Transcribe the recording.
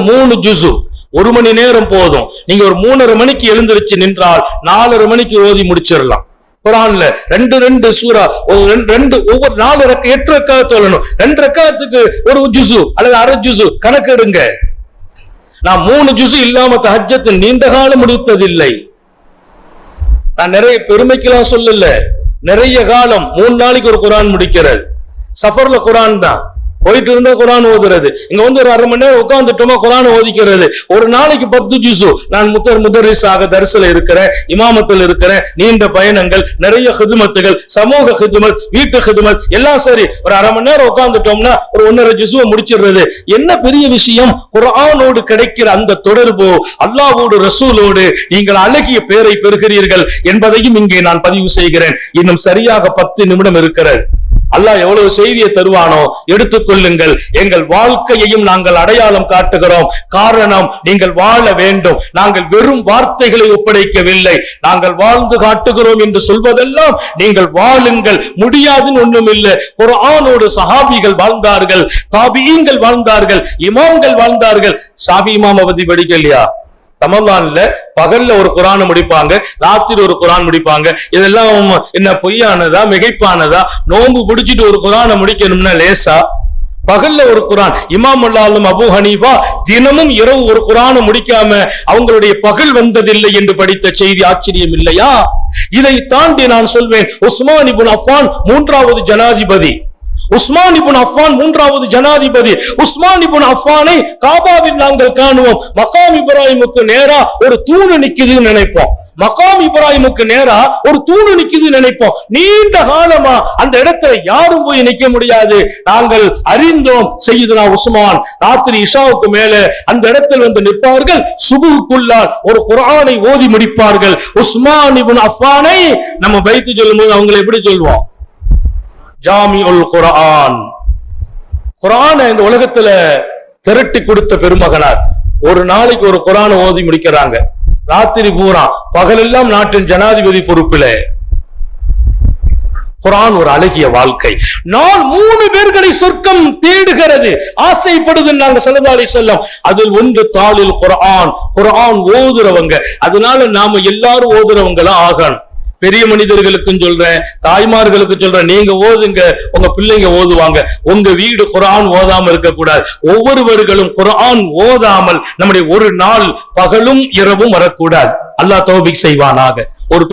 மூணு ஜுசு. ஒரு மணி நேரம் போதும். நீங்க ஒரு மூணரை மணிக்கு எழுந்திருச்சு நின்றால் நாலரை மணிக்கு ஓதி முடிச்சிடலாம். குரான்ல ரெண்டு ரெண்டு சூரா ஒரு ரெண்டு ஒவ்வொரு நாலு ரெக்க எட்டு ரெக்காத்து சொல்லணும். ரெண்டு ரெக்காத்துக்கு ஒரு ஜுசு அல்லது அரை ஜுசு. கணக்கெடுங்க நான் மூணு ஜுசு இல்லாம தஹஜத்து நீண்ட காலம் முடித்ததில்லை. நான் நிறைய பெருமைக்கெல்லாம் சொல்லல. நிறைய காலம் மூணு நாளைக்கு ஒரு குரான் முடிக்கிறது. சஃபர்ல குரான் தான். போயிட்டு இருந்தா குரான் ஓதுறது. இங்க வந்து ஒரு அரை மணி நேரம் உட்காந்துட்டோமா குரான் ஓதிக்கிறது. ஒரு நாளைக்கு பத்து ஜூசு நான் முதர் முதரிசாக தரிசல இருக்கிறேன் இமாமத்தில் இருக்கிறேன் நீண்ட பயணங்கள் நிறைய ஹிதுமத்துகள் சமூக ஹிதுமத் வீட்டு ஹிதுமத் எல்லாம் சரி. ஒரு அரை மணி நேரம் உட்காந்துட்டோம்னா ஒரு ஒன்னரை ஜூசுவை முடிச்சிடுறது. என்ன பெரிய விஷயம்? குரானோடு கிடைக்கிற அந்த தொடர்பு அல்லாவோடு ரசூலோடு நீங்கள் அழகிய பேரை பெறுகிறீர்கள் என்பதையும் இங்கே நான் பதிவு செய்கிறேன். இன்னும் சரியாக பத்து நிமிடம் இருக்கிறது. அல்லாஹ் எவ்வளவு செய்தியை தருவானோ எடுத்துக்கொள்ளுங்கள் எங்கள் வாழ்க்கையையும் நாங்கள் அடையாளம் காட்டுகிறோம். காரணம் நீங்கள் வாழ வேண்டும். நாங்கள் வெறும் வார்த்தைகளை ஒப்படைக்கவில்லை. நாங்கள் வாழ்ந்து காட்டுகிறோம் என்று சொல்வதெல்லாம் நீங்கள் வாழுங்கள். முடியாதுன்னு ஒண்ணும் இல்லை ஆணோடு சஹாபிகள் வாழ்ந்தார்கள் தாபியங்கள் வாழ்ந்தார்கள் இமாம்கள் வாழ்ந்தார்கள். சாபி இமாம் அவதி படிக்கலையா? ரமலான்ல பகல்ல ஒரு குரானை முடிப்பாங்க ராத்திரி ஒரு குரான் முடிப்பாங்க. இதெல்லாம் என்ன பொய்யானதா மிகைப்பானதா? நோம்பு பிடிச்சிட்டு ஒரு குரானை முடிக்கணும்னா லேசா? பகல்ல ஒரு குரான். இமாம் அல்லாலும் அபு ஹனீஃபா தினமும் இரவு ஒரு குரானை முடிக்காம அவங்களுடைய பகல் வந்ததில்லை என்று படித்த செய்தி ஆச்சரியம் இல்லையா? இதை தாண்டி நான் சொல்வேன் உஸ்மான் இபுன் அஃபான் மூன்றாவது ஜனாதிபதி. உஸ்மான் இபுன் அஃபான் மூன்றாவது ஜனாதிபதி. உஸ்மான் இபுன் அஃபானை காபாவில் நாங்கள் காணுவோம். மகாம் இப்ராஹிமுக்கு நேரா ஒரு தூணு நிக்குதுன்னு நினைப்போம். மகாம் இப்ராஹிமுக்கு நேரா ஒரு தூணு நிக்குதுன்னு நினைப்போம். நீண்ட காலமா அந்த இடத்துல யாரும் போய் நிக்க முடியாது. நாங்கள் அறிந்தோம் செய்யுதுனா உஸ்மான். ராத்திரி இஷாவுக்கு மேல அந்த இடத்தில் வந்து நிற்பார்கள். சுபுக்குள்ளால் ஒரு குரானை ஓதி முடிப்பார்கள். உஸ்மான் இபுன் அஃபானை நம்ம பயித்து சொல்லும் போது அவங்களை எப்படி சொல்லுவோம் ஜாமி உல் குரான் குர்ஆனை இந்த உலகத்துல திரட்டி கொடுத்த பெருமகனார். ஒரு நாளைக்கு ஒரு குர்ஆனை ஓதி முடிக்கிறாங்க. ராத்திரி பூரா. பகலெல்லாம் நாட்டின் ஜனாதிபதி பொறுப்பில. குரான் ஒரு அழகிய வாழ்க்கை. நான் மூணு பேர்களை சொர்க்கம் தேடுகிறது. ஆசைப்படுது நாங்க செல்லதாரி செல்லம் அதில் ஒன்று தாளில் குரான் குரான் ஓதுறவங்க. அதனால நாம எல்லாரும் ஓதுறவங்களா ஆகணும். பெரிய மனிதர்களுக்கும் சொல்றேன் தாய்மார்களுக்கும் சொல்றேன் நீங்க ஓதுங்க உங்க பிள்ளைங்க ஓதுவாங்க. உங்க வீடு குரான் ஓதாம இருக்கக்கூடாது. ஒவ்வொருவர்களும் குரான் ஓதாமல் நம்முடைய ஒரு நாள் பகலும் இரவும் வரக்கூடாது. அல்லாஹ் தோபிக் செய்வானாக.